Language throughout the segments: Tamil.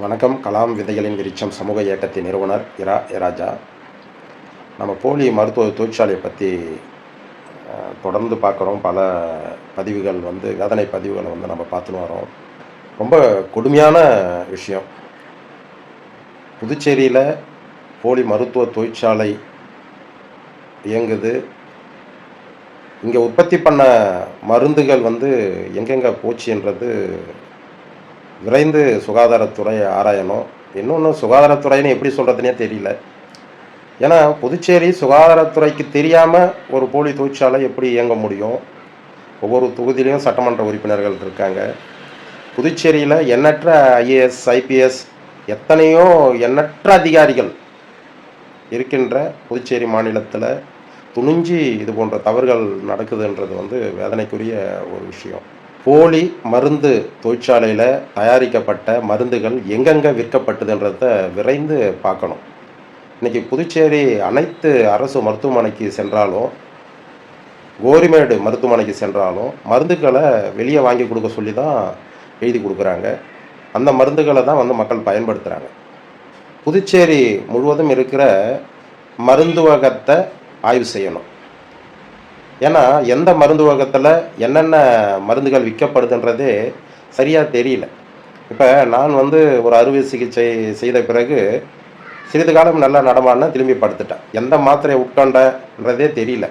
வணக்கம். கலாம் விதைகளின் விருச்சம் சமூக இயக்கத்தின் நிறுவனர் இரா இராஜா. நம்ம போலி மருத்துவ தொழிற்சாலையை பற்றி தொடர்ந்து பார்க்குறோம். பல பதிவுகள் வந்து வேதனை பதிவுகளை வந்து நம்ம பார்த்துன்னு வரோம். ரொம்ப கொடுமையான விஷயம். புதுச்சேரியில் போலி மருத்துவ தொழிற்சாலை இயங்குது. இங்கே உற்பத்தி பண்ண மருந்துகள் வந்து எங்கெங்கே போச்சுன்றது விரைந்து சுகாதாரத்துறை ஆராயணும். இன்னொன்று சுகாதாரத்துறைன்னு எப்படி சொல்கிறதுனே தெரியல. ஏன்னா புதுச்சேரி சுகாதாரத்துறைக்கு தெரியாமல் ஒரு போலி தொழிற்சாலை எப்படி இயங்க முடியும்? ஒவ்வொரு தொகுதியிலையும் சட்டமன்ற உறுப்பினர்கள் இருக்காங்க. புதுச்சேரியில் எண்ணற்ற ஐஏஎஸ் ஐபிஎஸ் எத்தனையோ எண்ணற்ற அதிகாரிகள் இருக்கின்ற புதுச்சேரி மாநிலத்தில் துணிஞ்சு இது போன்ற தவறுகள் நடக்குதுன்றது வந்து வேதனைக்குரிய ஒரு விஷயம். போலி மருந்து தொழிற்சாலையில் தயாரிக்கப்பட்ட மருந்துகள் எங்கெங்கே விற்கப்பட்டதுன்றத விரைந்து பார்க்கணும். இன்றைக்கி புதுச்சேரி அனைத்து அரசு மருத்துவமனைக்கு சென்றாலும் கோரிமேடு மருத்துவமனைக்கு சென்றாலும் மருந்துகளை வெளியே வாங்கி கொடுக்க சொல்லி தான் எழுதி கொடுக்குறாங்க. அந்த மருந்துகளை தான் வந்து மக்கள் பயன்படுத்துகிறாங்க புதுச்சேரி முழுவதும் இருக்கிற மருந்துவகத்தை ஆய்வு செய்யணும். ஏன்னா எந்த மருந்து வகத்தில் என்னென்ன மருந்துகள் விற்கப்படுதுன்றதே சரியாக தெரியல. இப்போ நான் வந்து ஒரு அறுவை சிகிச்சை செய்த பிறகு சிறிது காலம் நல்லா நடமாடினா திரும்பி படுத்துட்டேன். எந்த மாத்திரையை உட்கொண்டன்றதே தெரியல.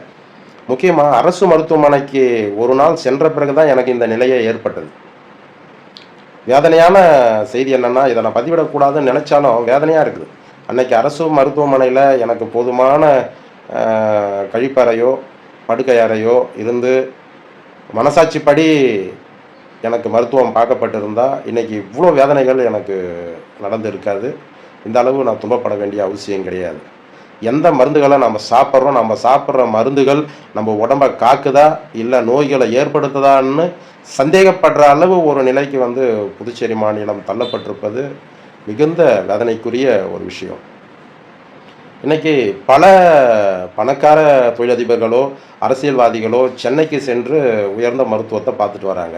முக்கியமாக அரசு மருத்துவமனைக்கு ஒரு நாள் சென்ற பிறகு தான் எனக்கு இந்த நிலையை ஏற்பட்டது. வேதனையான செய்தி என்னென்னா இதை நான் பதிவிடக்கூடாதுன்னு நினச்சாலும் வேதனையாக இருக்குது. அன்னைக்கு அரசு மருத்துவமனையில் எனக்கு போதுமான கழிப்பறையோ படுக்கை அறையோ இருந்து மனசாட்சிப்படி எனக்கு மருத்துவம் பார்க்கப்பட்டிருந்தால் இன்றைக்கி இவ்வளோ வேதனைகள் எனக்கு நடந்திருக்காது. இந்த அளவு நான் துன்பப்பட வேண்டிய அவசியம் கிடையாது. எந்த மருந்துகளை நம்ம சாப்பிட்றோம் நம்ம சாப்பிட்ற மருந்துகள் நம்ம உடம்ப காக்குதா இல்லை நோய்களை ஏற்படுத்துதான்னு சந்தேகப்படுற அளவு ஒரு நிலைக்கு வந்து புதுச்சேரி மாநிலம் தள்ளப்பட்டிருப்பது மிகுந்த வேதனைக்குரிய ஒரு விஷயம். இன்றைக்கி பல பணக்கார தொழிலதிபர்களோ அரசியல்வாதிகளோ சென்னைக்கு சென்று உயர்ந்த மருத்துவத்தை பார்த்துட்டு வராங்க.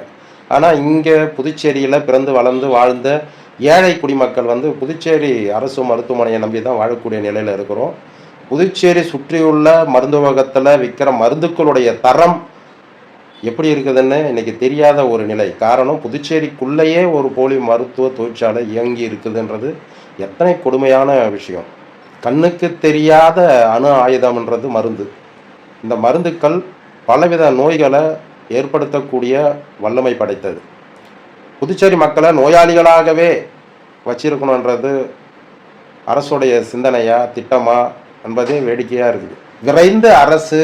ஆனால் இங்கே புதுச்சேரியில் பிறந்து வளர்ந்து வாழ்ந்த ஏழை குடிமக்கள் வந்து புதுச்சேரி அரசு மருத்துவமனையை நம்பி தான் வாழக்கூடிய நிலையில் இருக்கிறோம். புதுச்சேரி சுற்றியுள்ள மருந்துவகத்தில் விற்கிற மருந்துக்களுடைய தரம் எப்படி இருக்குதுன்னு இன்னைக்கு தெரியாத ஒரு நிலை. காரணம் புதுச்சேரிக்குள்ளேயே ஒரு போலி மருத்துவ தொழிற்சாலை இயங்கி இருக்குதுன்றது எத்தனை கொடுமையான விஷயம். கண்ணுக்கு தெரியாத அணு ஆயுதம்ன்றது மருந்து. இந்த மருந்துக்கள் பலவித நோய்களை ஏற்படுத்தக்கூடிய வல்லமை படைத்தது. புதுச்சேரி மக்களை நோயாளிகளாகவே வச்சிருக்கணுன்றது அரசுடைய சிந்தனையா திட்டமா என்பதே வேடிக்கையாக இருக்குது. விரைந்து அரசு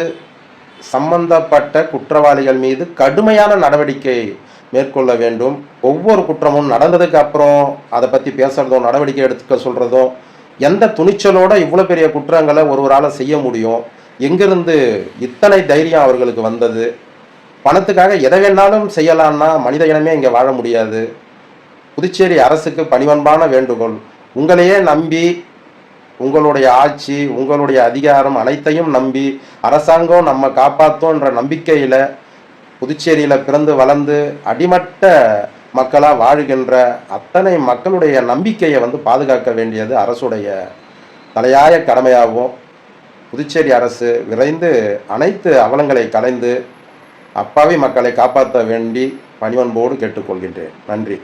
சம்பந்தப்பட்ட குற்றவாளிகள் மீது கடுமையான நடவடிக்கை மேற்கொள்ள வேண்டும். ஒவ்வொரு குற்றமும் நடந்ததுக்கு அப்புறம் அதை பற்றி பேசுறதும் நடவடிக்கை எடுத்துக்க சொல்கிறதும் எந்த துணிச்சலோட இவ்வளோ பெரிய குற்றங்களை ஒருவரால் செய்ய முடியும்? எங்கிருந்து இத்தனை தைரியம் அவர்களுக்கு வந்தது? பணத்துக்காக எதை வேணாலும் செய்யலான்னா மனித இனமே இங்கே வாழ முடியாது. புதுச்சேரி அரசுக்கு பணிவன்பான வேண்டுகோள். உங்களையே நம்பி உங்களுடைய ஆட்சி உங்களுடைய அதிகாரம் அனைத்தையும் நம்பி அரசாங்கம் நம்ம காப்பாற்றோன்ற நம்பிக்கையில் புதுச்சேரியில் பிறந்து வளர்ந்து அடிமட்ட மக்களாக வாழுகின்ற அத்தனை மக்களுடைய நம்பிக்கையை வந்து பாதுகாக்க வேண்டியது அரசுடைய தலையாய கடமையாகவும் புதுச்சேரி அரசு விரைந்து அனைத்து அவலங்களை கலைந்து அப்பாவி மக்களை காப்பாற்ற வேண்டி பணிவன்போடு கேட்டுக்கொள்கின்றேன். நன்றி.